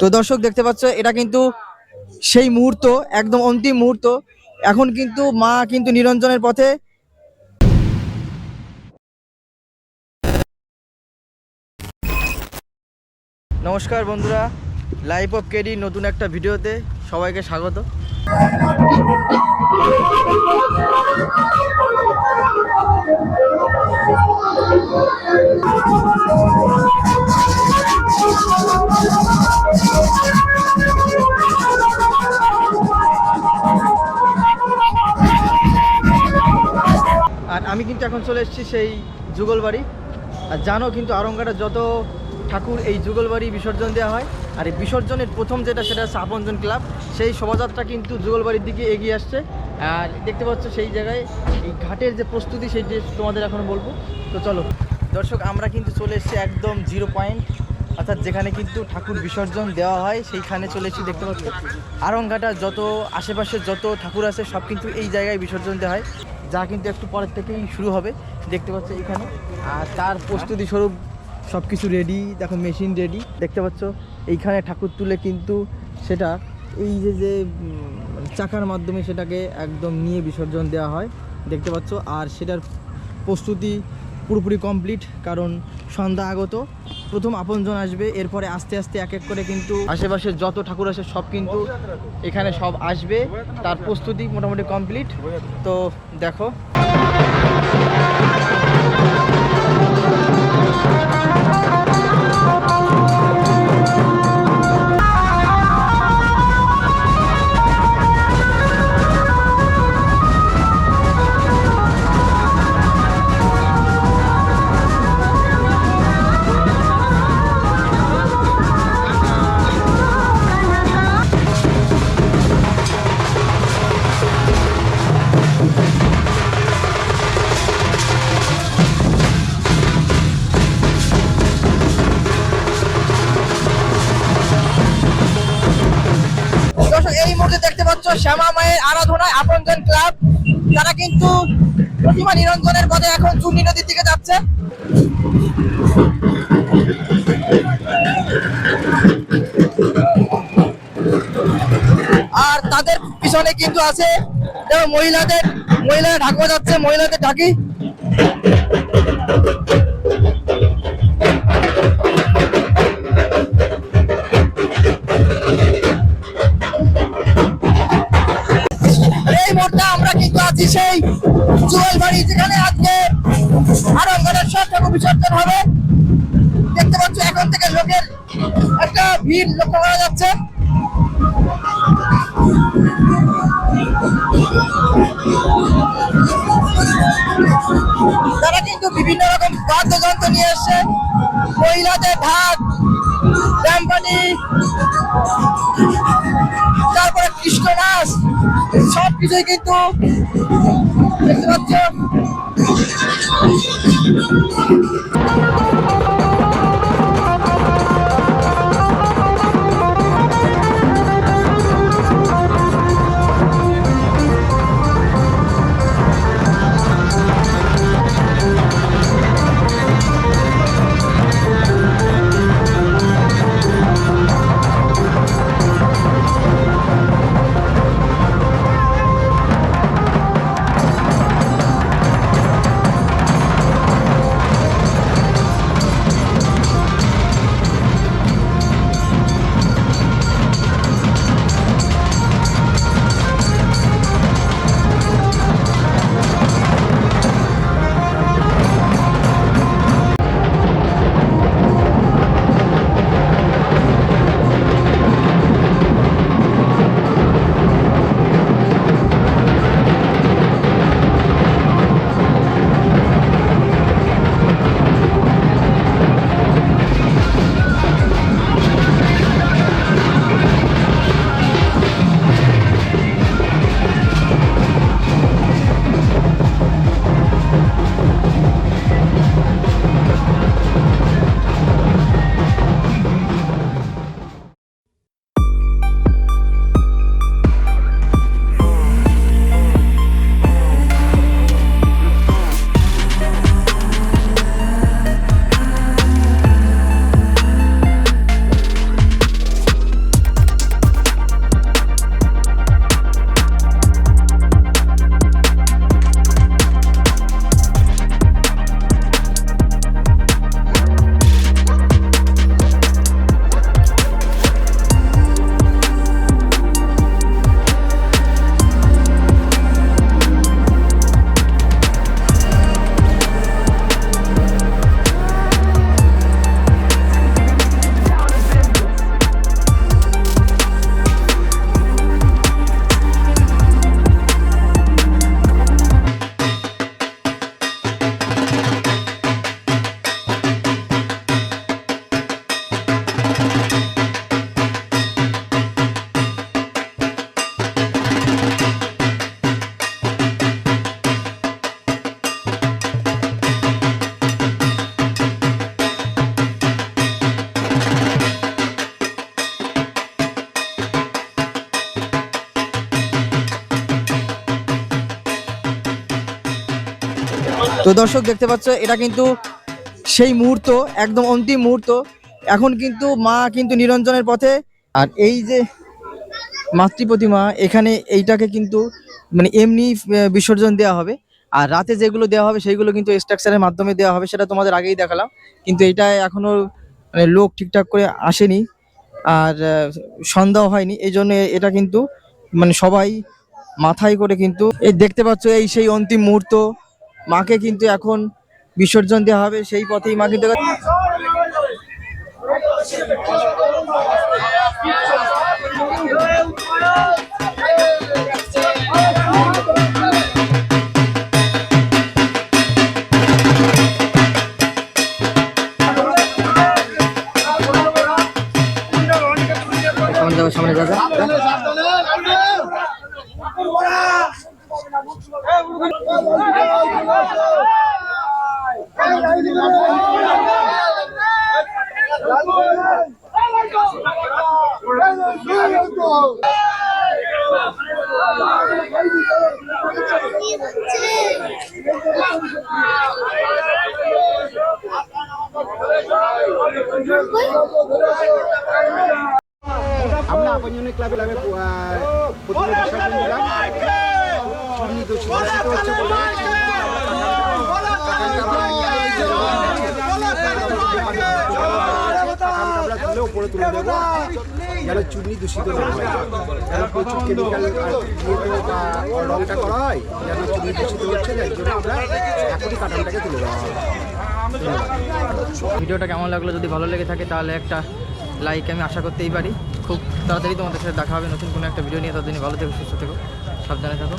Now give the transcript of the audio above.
তো দর্শক দেখতে পাচ্ছ, এটা কিন্তু সেই মুহূর্ত, একদম অন্তিম মুহূর্ত। এখন কিন্তু মা কিন্তু নিরঞ্জনের পথে। নমস্কার বন্ধুরা লাইফ অফ কেডি নতুন একটা ভিডিওতে সবাইকে স্বাগত। এখন চলে এসেছি সেই যুগলবাড়ি। আর জানো কিন্তু আরঙ্গাটা যত ঠাকুর এই যুগলবাড়ি বিসর্জন দেওয়া হয়, আর এই বিসর্জনের প্রথম যেটা সেটা হচ্ছে আপনজন ক্লাব। সেই শোভাযাত্রা কিন্তু যুগলবাড়ির দিকে এগিয়ে আসছে। আর দেখতে পাচ্ছ সেই জায়গায় এই ঘাটের যে প্রস্তুতি সেই যে তোমাদের এখন বলব। তো চলো, দর্শক, আমরা কিন্তু চলে এসেছি একদম জিরো পয়েন্ট, অর্থাৎ যেখানে কিন্তু ঠাকুর বিসর্জন দেওয়া হয়, সেইখানে চলে এসেছি দেখতে পাচ্ছ। আরংঘাটার যত আশেপাশে যত ঠাকুর আছে, সব কিন্তু এই জায়গায় বিসর্জন দেওয়া হয়। যা কিন্তু একটু পরের থেকেই শুরু হবে, দেখতে পাচ্ছ এখানে। আর তার প্রস্তুতি স্বরূপ সব কিছু রেডি দেখো মেশিন রেডি দেখতে পাচ্ছ? এইখানে ঠাকুর তুলে কিন্তু সেটা, এই যে যে চাকার মাধ্যমে সেটাকে একদম নিয়ে বিসর্জন দেওয়া হয়, দেখতে পাচ্ছ? আর সেটার প্রস্তুতি পুরোপুরি কমপ্লিট কারণ সন্ধ্যা আগত। প্রথম আপনজন আসবে, এরপরে আস্তে আস্তে এক এক করে কিন্তু আশেপাশে যত ঠাকুর আছে সব কিন্তু এখানে সব আসবে। তার প্রস্তুতি মোটামুটি কমপ্লিট তো দেখো। এই মুহূর্তে দেখতে পাচ্ছ শ্যামা মায়ের আরাধনায় আপনজন ক্লাব। তারা কিন্তু প্রতিমা নিরঞ্জনের পথে এখন চুন্নি নদীর দিকে যাচ্ছে। আর তাদের পিছনে কিন্তু আছে মহিলাদের, মহিলারা ঢাকা যাচ্ছে, মহিলাদের ঢাকি। এই মুহূর্তে আমরা কিন্তু আছি সেই জুয়েল বাড়ি যেখানে আজকে আরঙ্গনের সব ঠাকুর বিসর্জন হবে। দেখতে পাচ্ছ, এখন থেকে লোকের একটা ভিড় লক্ষ্য করা যাচ্ছে। তারা কিন্তু বিভিন্ন রকম বাদ্যযন্ত্র নিয়ে এসছে। মহিলাদের ঢাক রামপানি। তারপরে কৃষ্ণ নাচ সব কিছুই কিন্তু দেখতে পাচ্ছ। দর্শক দেখতে পাচ্ছ, এটা কিন্তু সেই মুহূর্ত, একদম অন্তিম মুহূর্ত। এখন কিন্তু মা কিন্তু নিরঞ্জনের পথে। আর এই যে মাতৃ প্রতিমা, এখানে এইটাকে কিন্তু মানে এমনি বিসর্জন দেওয়া হবে। আর রাতে যেগুলো দেওয়া হবে, সেইগুলো কিন্তু স্ট্রাকচারের মাধ্যমে দেওয়া হবে, সেটা তোমাদের আগেই দেখালাম। কিন্তু এটা এখনও মানে লোক ঠিকঠাক করে আসেনি। আর সন্ধ্যাও হয়নি। এই জন্য এটা কিন্তু মানে সবাই মাথায় করে কিন্তু এই দেখতে পাচ্ছ, এই সেই অন্তিম মুহূর্ত। মাকে কিন্তু এখন বিসর্জন দেওয়া হবে সেই পথেই মা কিন্তু আপনজনের ক্লাবে ক্লাবে প্রথমে বিসর্জন দিলাম দূষিত হচ্ছে আমরা তুলে উপরে তুলে দেবো। যেন চুনি দূষিত না হয় যেন প্রচুর কেমিক্যাল বা রংটা করা হয় যেন চুনি দূষিত হচ্ছে যার জন্য আমরা এখনই কাটানটাকে তুলে দেওয়া হয় ভিডিওটা কেমন লাগল? যদি ভালো লেগে থাকে তাহলে একটা লাইক আমি আশা করতেই পারি। খুব তাড়াতাড়ি তোমাদের সাথে দেখা হবে। নতুন কোনো একটা ভিডিও নিয়ে তাদের ভালো থেকো, সুস্থ থেকো, সাবধানে থাকো।